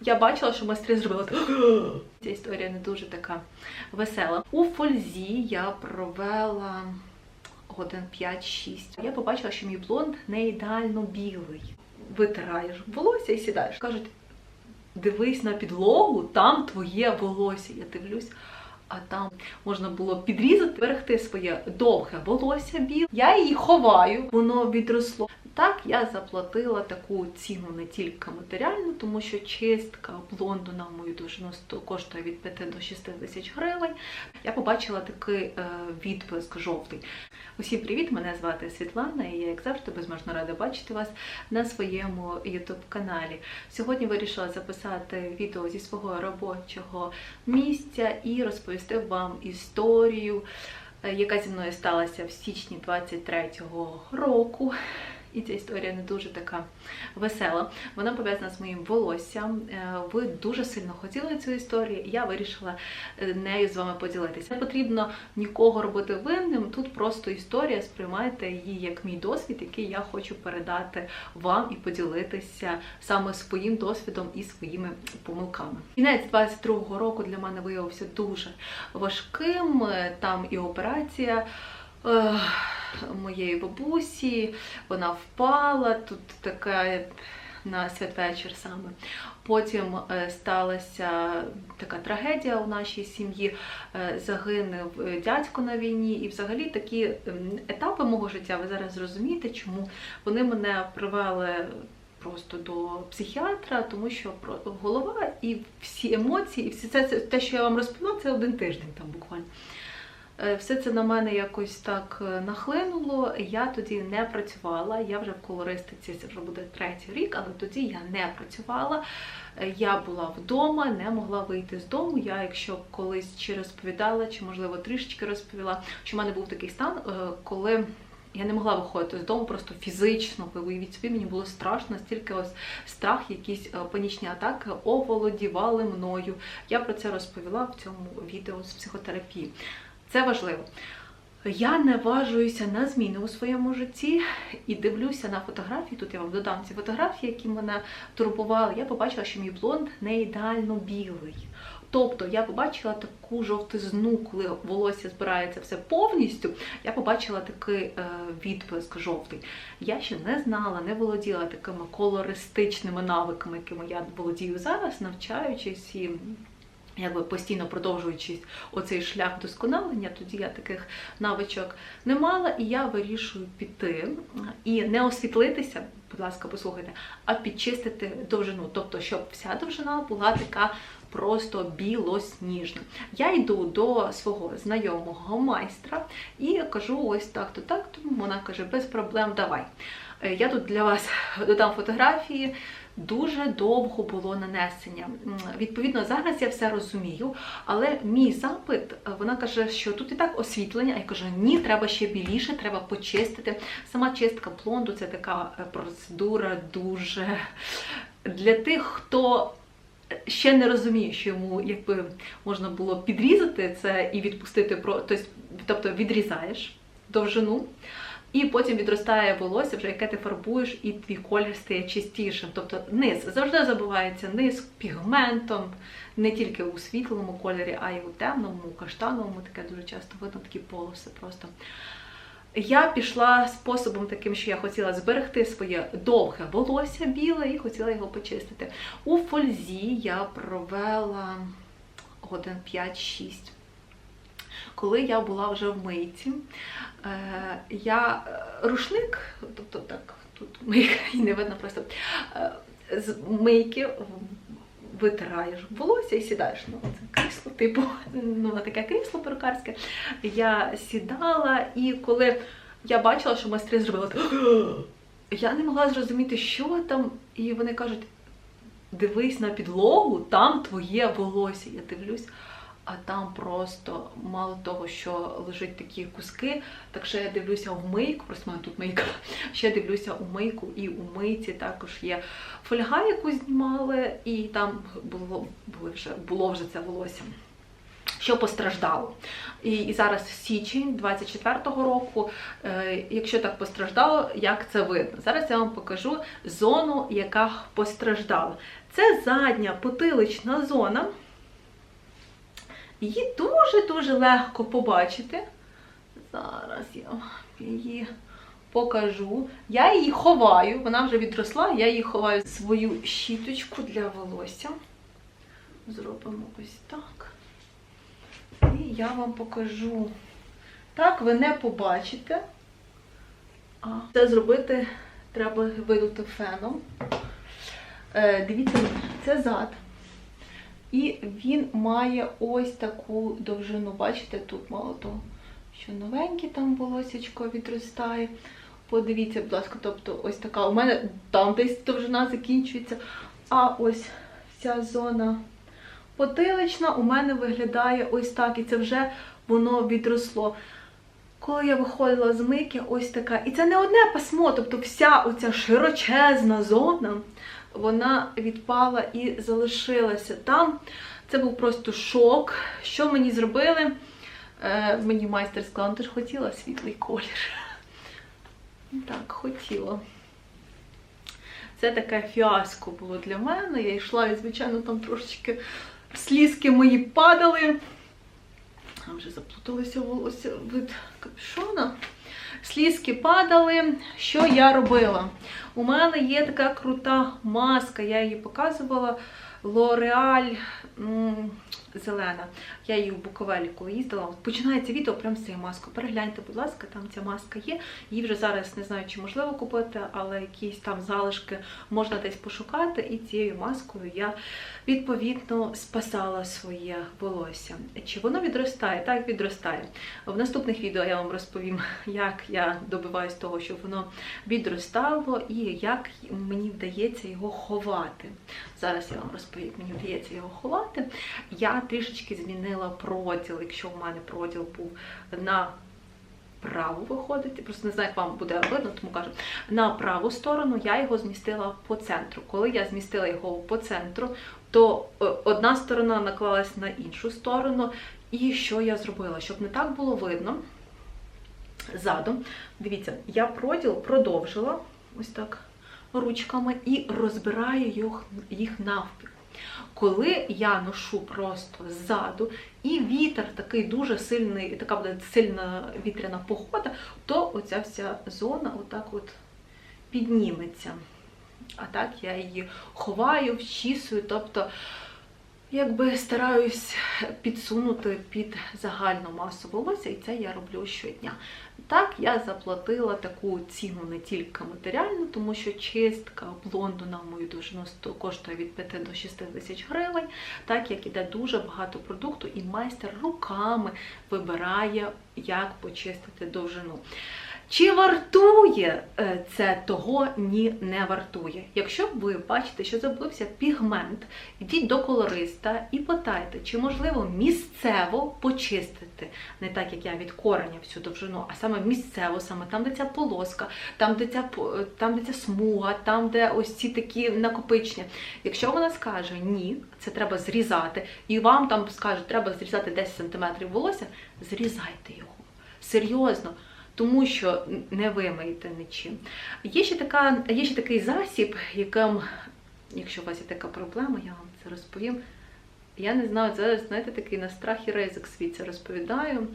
Я бачила, що майстри зробили. Ця історія не дуже така весела. У фользі я провела годин 5-6. Я побачила, що мій блонд не ідеально білий. Витираєш волосся і сідаєш. Кажуть, дивись на підлогу, там твоє волосся. Я дивлюсь. А там можна було підрізати, берегти своє довге волосся біле. Я її ховаю, воно відросло. Так я заплатила таку ціну не тільки матеріальну, тому що чистка блонду на мою довжину коштує від 5 до 6 тисяч гривень. Я побачила такий е, відблиск жовтий. Усім привіт! Мене звати Світлана, і я, як завжди, безмежно рада бачити вас на своєму youtube каналі. Сьогодні вирішила записати відео зі свого робочого місця і розповісти вам історію, е, яка зі мною сталася в січні 23-го року. І ця історія не дуже така весела. Вона пов'язана з моїм волоссям. Е, Ви дуже сильно хотіли цю історію, і я вирішила е, нею з вами поділитися. Не потрібно нікого робити винним. Тут просто історія. Сприймайте її як мій досвід, який я хочу передати вам і поділитися саме своїм досвідом і своїми помилками. Кінець 22-го року для мене виявився дуже важким. Е, Там і операція. Моєї бабусі, вона впала, тут така на святвечір саме. Потім е, сталася така трагедія у нашій сім'ї. Е, Загинув е, дядько на війні, і взагалі такі етапи мого життя, ви зараз зрозумієте, чому вони мене привели просто до психіатра, тому що голова і всі емоції, і це, це те, що я вам розповіла, це один тиждень там буквально. Е, Все це на мене якось так е, нахлинуло. Я тоді не працювала. Я вже в колористиці, це вже буде третій рік, але тоді я не працювала. Е, Я була вдома, не могла вийти з дому. Я, якщо колись чи розповідала, чи можливо трішечки розповіла, що в мене був такий стан, коли. Я не могла виходити з дому просто фізично. Ви уявіть собі, мені було страшно, настільки ось страх, якісь панічні атаки оволодівали мною. Я про це розповіла в цьому відео з психотерапії. Це важливо. Я не важуюся на зміни у своєму житті і дивлюся на фотографії. Тут я вам додам ці фотографії, які мене турбували. Я побачила, що мій блонд не ідеально білий. Тобто я побачила таку жовтизну, коли волосся збирається все повністю. Я побачила такий е, відблиск жовтий. Я ще не знала, не володіла такими колористичними навиками, якими я володію зараз, навчаючись і якби постійно продовжуючи оцей шлях вдосконалення, тоді я таких навичок не мала, і я вирішую піти і не освітлитися, будь ласка, послухайте, а підчистити довжину. Тобто, щоб вся довжина була така просто білосніжна. Я йду до свого знайомого майстра і кажу: ось так-то, так-то. Вона каже, без проблем, давай. Е, Я тут для вас додам фотографії. Дуже довго було нанесення. Відповідно, зараз я все розумію, але мій запит, е, вона каже, що тут і так освітлення, а я кажу, ні, треба ще біліше, треба почистити. Сама чистка блонду це така е, процедура дуже для тих, хто ще не розуміє, що йому якби можна було підрізати це і відпустити тобто відрізаєш довжину. І потім відростає волосся, вже яке ти фарбуєш, і твій колір стає чистішим. Тобто низ завжди забувається низ пігментом, не тільки у світлому кольорі, а й у темному, у каштановому, таке дуже часто видно такі полоси просто. Я пішла способом таким, що я хотіла зберегти своє довге волосся біле і хотіла його почистити. У фользі я провела годин 5-6. Коли я була вже в мийці, е, я е, рушник, тобто так, тут мийка і не видно просто е, з мийки витираєш волосся і сідаєш на це крісло, типу, ну, на таке крісло перукарське. Я сідала, і коли я бачила, що майстри зробили, я не могла зрозуміти, що там, і вони кажуть: дивись на підлогу, там твоє волосся. Я дивлюсь. А там просто мало того, що лежать такі куски, так ще я дивлюся в мийку, просто в мене тут мийка. Ще дивлюся у мийку, і у мийці також є фольга, яку знімали, і там було, були вже, було вже це волосся. що постраждало. І, і зараз січень 24-го року, е, якщо так постраждало, як це видно? Зараз я вам покажу зону, яка постраждала. Це задня потилична зона. Її дуже-дуже легко побачити. Зараз я її покажу. Я її ховаю, вона вже відросла, я її ховаю свою щіточку для волосся. Зробимо ось так. І я вам покажу. Так, ви не побачите. А це зробити треба видути феном. Е, дивіться, це зад. І він має ось таку довжину. Бачите, тут мало того, що новеньке там волосечко відростає. Подивіться, будь ласка, тобто ось така. У мене там десь довжина закінчується. А ось ця зона потилична у мене виглядає ось так. І це вже воно відросло. Коли я виходила з мийки, ось така. І це не одне пасмо, тобто вся оця широчезна зона, вона відпала і залишилася там. Це був просто шок. Що мені зробили? Е, мені майстер сказав, «Ну, ти ж хотіла світлий колір. Так, хотіла. Це таке фіаско було для мене. Я йшла і, звичайно, там трошечки слізки мої падали. А вже заплуталися волосся від капюшона. Слізки падали. Що я робила? У мене є така крута маска, я її показувала. М, зелена. Я її в Буковелі, коли їздила. Починається відео прямо з цієї маски. Перегляньте, будь ласка, там ця маска є. Її вже зараз не знаю, чи можливо купити, але якісь там залишки можна десь пошукати. І цією маскою я відповідно спасала своє волосся. Чи воно відростає? Так, відростає. В наступних відео я вам розповім, як я добиваюсь того, щоб воно відростало, і як мені вдається його ховати. Зараз я вам розповім, як мені вдається його ховати. Я трішечки змінила проділ, якщо в мене проділ був на праву виходить, просто не знаю, як вам буде видно, тому кажу, на праву сторону я його змістила по центру. Коли я змістила його по центру, то е, одна сторона наклалась на іншу сторону. І що я зробила? Щоб не так було видно задом, дивіться, я проділ продовжила ось так ручками і розбираю їх навпіл. Коли я ношу просто ззаду, і вітер такий дуже сильний, така буде сильна вітряна погода, то оця вся зона отак от підніметься. А так я її ховаю, вчісую, тобто якби стараюсь підсунути під загальну масу волосся, і це я роблю щодня. Так, я заплатила таку ціну не тільки матеріальну, тому що чистка блонду на мою довжину коштує від 5 до 6 тисяч гривень, так як іде дуже багато продукту, і майстер руками вибирає, як почистити довжину. Чи вартує е, це того? Ні, не вартує. Якщо ви бачите, що забився пігмент, йдіть до колориста і питайте, чи можливо місцево почистити, не так як я від кореня всю довжину, а саме місцево, саме там, де ця полоска, там, де ця по- там, де ця смуга, там, де ось ці такі накопичення. Якщо вона скаже ні, це треба зрізати, і вам там скажуть, треба зрізати 10 см волосся, зрізайте його. Серйозно тому що не вимиєте нічим. Є ще, така, є ще такий засіб, яким, якщо у вас є така проблема, я вам це розповім. Я не знаю, це, знаєте, такий на страх і ризик світ це розповідаю.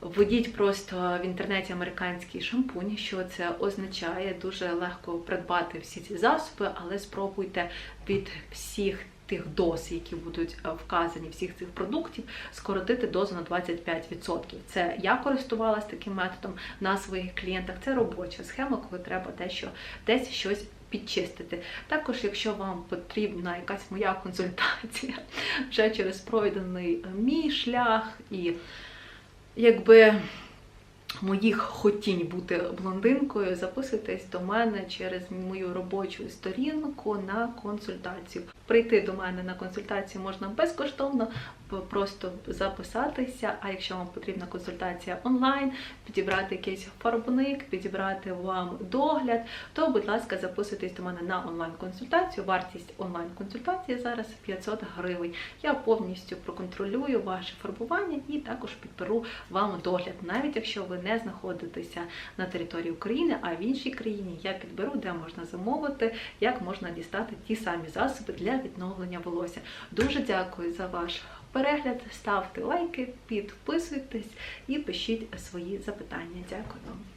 Введіть просто в інтернеті американський шампунь, що це означає. Дуже легко придбати всі ці засоби, але спробуйте від всіх тих доз, які будуть е, вказані, всіх цих продуктів, скоротити дозу на 25%. Це я користувалася таким методом на своїх клієнтах. Це робоча схема, коли треба дещо десь щось підчистити. Також, якщо вам потрібна якась моя консультація вже через пройдений е, мій шлях і якби моїх хотінь бути блондинкою, записуйтесь до мене через мою робочу сторінку на консультацію. Прийти до мене на консультацію можна безкоштовно, просто записатися. А якщо вам потрібна консультація онлайн, підібрати якийсь фарбник, підібрати вам догляд, то, будь ласка, записуйтесь до мене на онлайн-консультацію. Вартість онлайн-консультації зараз 500 гривень. Я повністю проконтролюю ваше фарбування і також підберу вам догляд, навіть якщо ви не знаходитеся на території України, а в іншій країні я підберу, де можна замовити, як можна дістати ті самі засоби для відновлення волосся. Дуже дякую за ваш перегляд. Ставте лайки, підписуйтесь і пишіть свої запитання. Дякую вам.